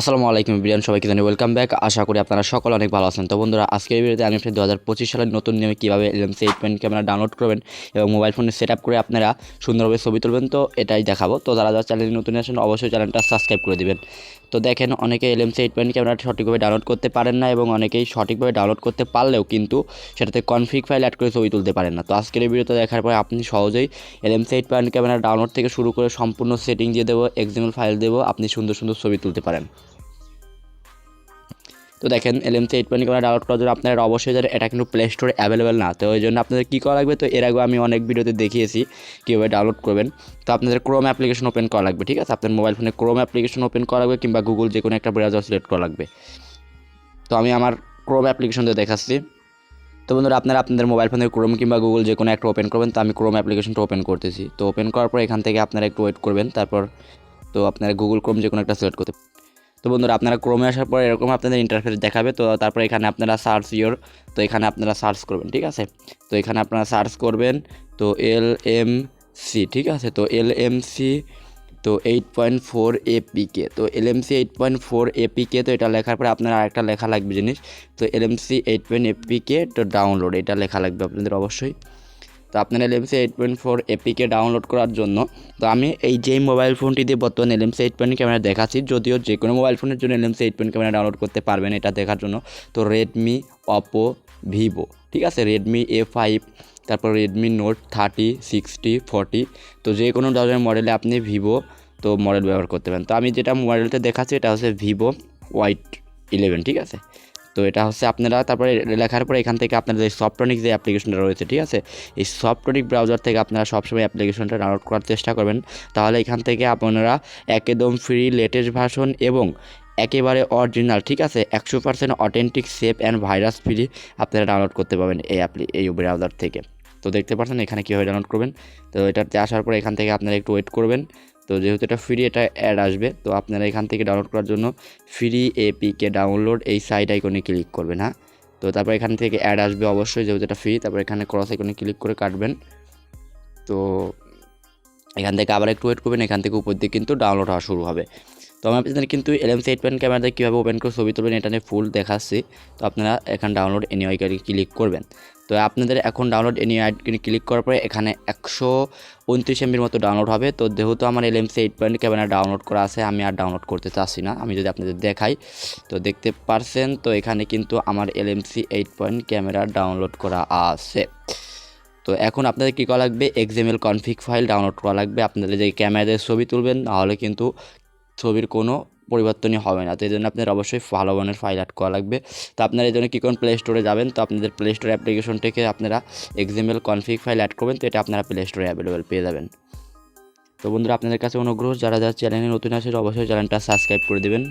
আসসালামু আলাইকুম বিরিয়ান, সবাইকে জানি ওয়েলকাম ব্যাক আশা করি আপনারা সকল অনেক ভালো আছেন। তো বন্ধুরা, আজকের ভিডিওতে আমি আপনার দু হাজার পঁচিশ সালের নতুন নিয়মে কীভাবে LMC eight point camera download করবেন এবং মোবাইল ফোনে সেট আপ করে আপনারা সুন্দরভাবে ছবি তুলবেন, তো এটাই দেখাবো। তো যারা যারা চ্যানেলে নতুন আসেন অবশ্যই চ্যানেলটা সাবস্ক্রাইব করে দেবেন। তো দেখেন, অনেকে এলএমসি এইট পয়েন্ট ক্যামেরা সঠিকভাবে ডাউনলোড করতে পারেন না এবং অনেকেই সঠিকভাবে ডাউনলোড করতে পারলেও কিন্তু সেটাতে কনফিগ ফাইল অ্যাড করে ছবি তুলতে পারেন না। তো আজকের ভিডিওতে দেখার পরে আপনি সহজেই LMC eight point camera download থেকে শুরু করে সম্পূর্ণ সেটিং দিয়ে দেবো এক্সএমএল ফাইল দেবো, আপনি সুন্দর সুন্দর ছবি তুলতে পারেন। তো দেখেন LMC eight point camera download করার জন্য আপনারা অবশ্যই জানেন এটা কিন্তু প্লে স্টোরে অ্যাভেলেবেল না। তো ওই জন্য আপনাদের কী করা লাগবে? তো এর আগে আমি অনেক ভিডিওতে দেখিয়েছি কীভাবে ডাউনলোড করবেন। তো আপনাদের ক্রোম অ্যাপ্লিকেশন ওপেন করা লাগবে, ঠিক আছে? আপনার মোবাইল ফোনে ক্রোম অ্যাপ্লিকেশন ওপেন করা লাগবে কিংবা গুগল যে কোনো একটা ব্রাউজার সিলেক্ট করা লাগবে। তো আমি আমার ক্রোম অ্যাপ্লিকেশন দিয়ে দেখাচ্ছি। তো বন্ধুরা, আপনারা আপনাদের মোবাইল ফোনে ক্রোম কিংবা গুগল যে কোনো একটা ওপেন করবেন, তো আমি ক্রোম অ্যাপ্লিকেশনটা ওপেন করতেছি। তো ওপেন করার পর এখান থেকে আপনারা একটু ওয়েট করবেন, তারপর তো আপনারা গুগল ক্রোম যে কোনো একটা সিলেক্ট করতে তো বন্ধুরা, আপনারা ক্রোমে আসার পর এরকম আপনাদের ইন্টারফেস দেখাবে। তো তারপর এখানে আপনারা সার্চ ইয়োর তো এখানে আপনারা সার্চ করবেন, ঠিক আছে? তো এখানে আপনারা সার্চ করবেন, তো এল এম সি ঠিক আছে? তো এল এম সি তো এইট পয়েন্ট ফোর এপিকে তো L M C eight point four APK তো এটা লেখার পরে আপনার আরেকটা লেখা লাগবে জিনিস, তো L M C eight point APK তো ডাউনলোড এটা লেখা লাগবে আপনাদের অবশ্যই। তো আপনার LMC eight point four APK download করার জন্য। তো আমি এই যেই মোবাইল ফোনটি দিয়ে বর্তমানে এলএমসি এইট পয়েন্ট ক্যামেরা দেখাচ্ছি, যদিও যে কোনো মোবাইল ফোনের জন্য LMC eight point camera download করতে পারবেন এটা দেখার জন্য। তো রেডমি অপো ভিভো ঠিক আছে? রেডমি এ ফাইভ তারপর Redmi note thirty sixty forty তো যে কোনো ধরনের মডেলে আপনি ভিভো তো মডেল ব্যবহার করতে পারেন। তো আমি যেটা মোবাইলটা দেখাচ্ছি, এটা হচ্ছে ভিভো ওয়াইট ইলেভেন ঠিক আছে? তো এটা হচ্ছে আপনারা তারপরে লেখার পরে এখান থেকে আপনাদের এই সফটনিক যে অ্যাপ্লিকেশনটা রয়েছে, ঠিক আছে? এই সফটনিক ব্রাউজার থেকে আপনারা সবসময় অ্যাপ্লিকেশনটা ডাউনলোড করার চেষ্টা করবেন। তাহলে এখান থেকে আপনারা একদম ফ্রি লেটেস্ট ভার্সন এবং একেবারে অরিজিনাল ঠিক আছে? একশো percent authentic safe and virus free আপনারা ডাউনলোড করতে পারবেন এই অ্যাপ্লি এই ব্রাউজার থেকে। তো দেখতে পাচ্ছেন এখানে কীভাবে ডাউনলোড করবেন? তো এটাতে আসার পরে এখান থেকে আপনারা একটু ওয়েট করবেন। তো যেহেতু এটা ফ্রি এটা অ্যাড আসবে, তো আপনারা এখান থেকে ডাউনলোড করার জন্য ফ্রি এপিকে ডাউনলোড এই সাইট আইকনে ক্লিক করবেন হ্যাঁ? তো তারপর এখান থেকে অ্যাড আসবে অবশ্যই যেহেতু এটা ফ্রি তারপর এখানে ক্রস আইকনে ক্লিক করে কাটবেন। তো এখান থেকে আবার একটু ওয়েট করবেন, এখান থেকে উপর দিকে কিন্তু ডাউনলোড হওয়া শুরু হবে। তো আমি আপনাদের কিন্তু এলএম সেট পেন ক্যামেরাতে কীভাবে ওপেন করে ছবি তুলবেন এটা নিয়ে ফুল দেখাচ্ছি। তো আপনারা এখানে ডাউনলোড এনি আইকনে ক্লিক করবেন। তো আপনাদের এখন ডাউনলোড এনি আইকনে ক্লিক করার পরে এখানে একশো উনত্রিশ এমবির মতো ডাউনলোড হবে। তো যেহেতু আমার LMC eight point camera download করা আছে, আমি আর ডাউনলোড করতে চাচ্ছি না। আমি যদি আপনাদের দেখাই, তো দেখতে পারছেন, তো এখানে কিন্তু আমার LMC eight point camera download করা আছে। তো এখন আপনাদের কী করা লাগবে? এক্সএমএল কনফিগ ফাইল ডাউনলোড করা লাগবে। আপনাদের যে ক্যামেরাতে ছবি তুলবেন, তাহলে কিন্তু ছবির কোনো পরিবর্তনই হবে না। তো এই জন্য আপনাদের অবশ্যই ভালো মানের ফাইল অ্যাড করা লাগবে। তো আপনারা এই জন্য কী করুন প্লে স্টোরে যাবেন? তো আপনাদের প্লে স্টোর অ্যাপ্লিকেশন থেকে আপনারা এক্সএমএল কনফিগ ফাইল অ্যাড করবেন, তো এটা আপনারা প্লে স্টোরে অ্যাভেলেবেল পেয়ে যাবেন। তো বন্ধুরা, আপনাদের কাছে অনুগ্রহ, যারা যারা চ্যানেলে নতুন আসে অবশ্যই চ্যানেলটা সাবস্ক্রাইব করে দেবেন।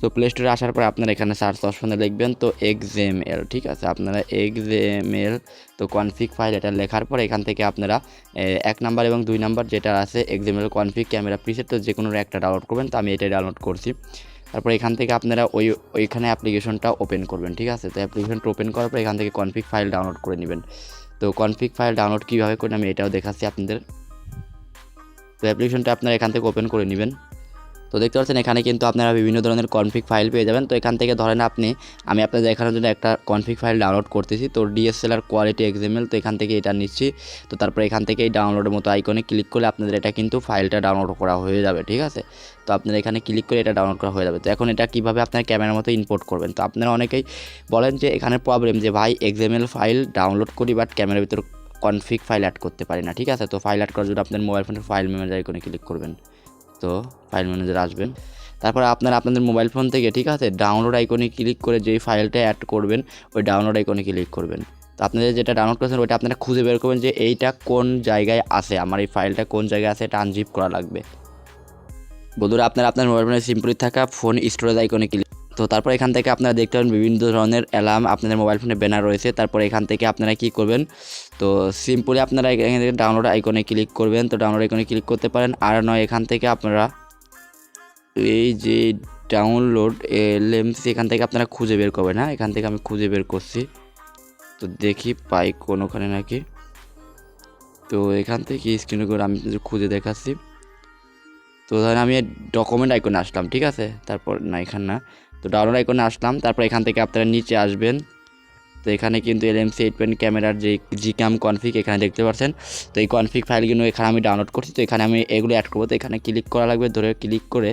তো প্লে স্টোরে আসার পর আপনারা এখানে সার্চ অপশনে লিখবেন, তো এক্সএমএল ঠিক আছে? আপনারা এক্সএমএল তো কনফিগ ফাইল এটা লেখার পর এখান থেকে আপনারা এক নাম্বার এবং দুই নাম্বার যেটা আছে এক্সএমএল কনফিক ক্যামেরা প্রিসেট তো যে কোনো একটা ডাউনলোড করবেন, তো আমি এটাই ডাউনলোড করছি। তারপর এখান থেকে আপনারা ওই, ওইখানে অ্যাপ্লিকেশনটা ওপেন করবেন, ঠিক আছে? তো অ্যাপ্লিকেশনটা ওপেন করার পর এখান থেকে কনফিগ ফাইল ডাউনলোড করে নেবেন। তো কনফিগ ফাইল ডাউনলোড কীভাবে করেন আমি এটাও দেখাচ্ছি আপনাদের। তো অ্যাপ্লিকেশনটা আপনারা এখান থেকে ওপেন করে নেবেন। তো দেখতে পাচ্ছেন, এখানে কিন্তু আপনারা বিভিন্ন ধরনের কনফিক ফাইল পেয়ে যাবেন। তো এখান থেকে ধরেন আপনি, আমি আপনাদের দেখানোর জন্য একটা কনফিগ ফাইল ডাউনলোড করতেছি। তো ডিএসএলআর কোয়ালিটি এক্সএমএল তো এখান থেকে এটা নিচ্ছি। তো তারপর এখান থেকে এই ডাউনলোডের মতো আইকনে ক্লিক করলে আপনাদের এটা কিন্তু ফাইলটা ডাউনলোড করা হয়ে যাবে, ঠিক আছে? তো আপনারা এখানে ক্লিক করে এটা ডাউনলোড করা হয়ে যাবে। তো এখন এটা কীভাবে আপনার ক্যামেরার মতো ইম্পোর্ট করবেন? তো আপনারা অনেকেই বলেন যে, এখানে প্রবলেম যে, ভাই এক্সএমএল ফাইল ডাউনলোড করি বাট ক্যামেরার ভিতর কনফিক ফাইল অ্যাড করতে পারি না। ঠিক আছে? তো ফাইল অ্যাড করার জন্য আপনার মোবাইল ফোনের ফাইল ম্যানেজার আইকনে ক্লিক করবেন। তো ফাইল ম্যানেজার আসবেন। তারপর আপনারা আপনাদের মোবাইল ফোন থেকে, ঠিক আছে ডাউনলোড আইকনে ক্লিক করে যেই ফাইলটা অ্যাড করবেন, ওই ডাউনলোড আইকনে ক্লিক করবেন। তো আপনাদের যেটা ডাউনলোড করেছেন, ওইটা আপনারা খুঁজে বের করবেন যে এইটা কোন জায়গায় আছে, আমার এই ফাইলটা কোন জায়গায় আছে, এটা আনজিপ করা লাগবে। বন্ধুরা, আপনারা আপনার মোবাইল ফোনে সিম্পলি থাকা ফোন স্টোরেজ আইকনে ক্লিক তো তারপর এখান থেকে আপনারা দেখতে পাবেন বিভিন্ন ধরনের অ্যালার্ম, আপনাদের মোবাইল ফোনে ব্যানার রয়েছে। তারপর এখান থেকে আপনারা কি করবেন? তো সিম্পলি আপনারা এখান থেকে ডাউনলোড আইকনে ক্লিক করবেন। তো ডাউনলোড আইকনে ক্লিক করতে পারেন। আর নয়, এখান থেকে আপনারা এই যে ডাউনলোড এলএমসি এখান থেকে আপনারা খুঁজে বের করবেন হ্যাঁ? এখান থেকে আমি খুঁজে বের করছি। তো দেখি পাই কোনোখানে নাকি। তো এখান থেকে স্ক্রিনে করে আমি খুঁজে দেখাচ্ছি। তো ধরেন আমি ডকুমেন্ট আইকনে আসলাম, ঠিক আছে? তারপর, না, এখানে না। তো ডাউনলোড আইকনে আসলাম, তারপর এখান থেকে আপনারা নিচে আসবেন। তো এখানে কিন্তু এলএমসি এইট পয়েন্ট ক্যামেরার যে জি ক্যাম কনফিগ এখানে দেখতে পাচ্ছেন। তো এই কনফিক ফাইলগুলো এখানে আমি ডাউনলোড করছি। তো এখানে আমি এগুলো অ্যাড করব। তো এখানে ক্লিক করা লাগবে, ধরে ক্লিক করে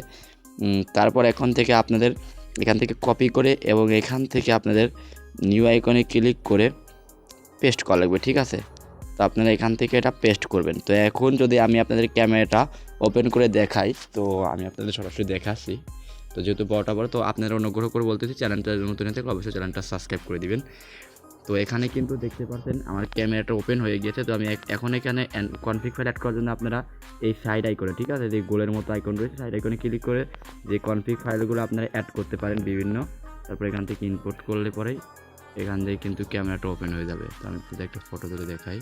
তারপর এখন থেকে আপনাদের এখান থেকে কপি করে এবং এখান থেকে আপনাদের নিউ আইকনে ক্লিক করে পেস্ট করা লাগবে, ঠিক আছে? তো আপনারা এখান থেকে এটা পেস্ট করবেন। তো এখন যদি আমি আপনাদের ক্যামেরাটা ওপেন করে দেখাই, তো আমি আপনাদের সরাসরি দেখাচ্ছি। তো যেহেতু বড়টা বড়, তো আপনারা অনুগ্রহ করে বলতেছি চ্যানেলটা নতুন থাকলে অবশ্যই চ্যানেলটা সাবস্ক্রাইব করে দিবেন। তো এখানে কিন্তু দেখতে পাচ্ছেন আমার ক্যামেরাটা ওপেন হয়ে গিয়েছে, তো আমি এখন এখানে কনফিগ ফাইল অ্যাড করার জন্য আপনারা এই সাইড আইকনে ঠিক আছে? যে গোলের মতো আইকন রয়েছে সাইড আইকনে ক্লিক করে যে কনফিগ ফাইলগুলো আপনারা অ্যাড করতে পারেন বিভিন্ন। তারপর এখান থেকে ইনপুট করলে পরেই এখান থেকে কিন্তু ক্যামেরাটা ওপেন হয়ে যাবে। তো আমি একটা ফটো তুলে দেখাই।